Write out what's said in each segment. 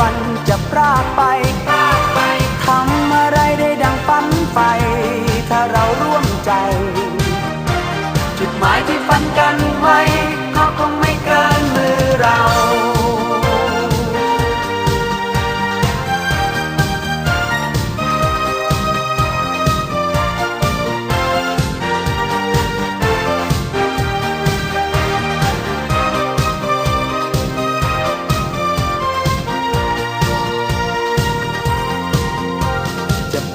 วันจะพรากไปพรากไปทำอะไรได้ดังฝันไฟ ถ้าเราร่วมใจ จุดหมายที่ฝันกันไว้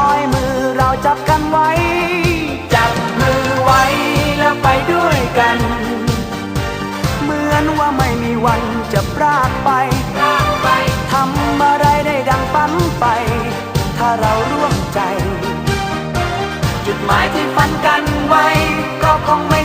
ย วันจะพรากไปพรากไป ทำอะไรได้ดังฝันไป ถ้าเราร่วมใจ จุดหมายที่ฝันกันไว้ ก็คงไม่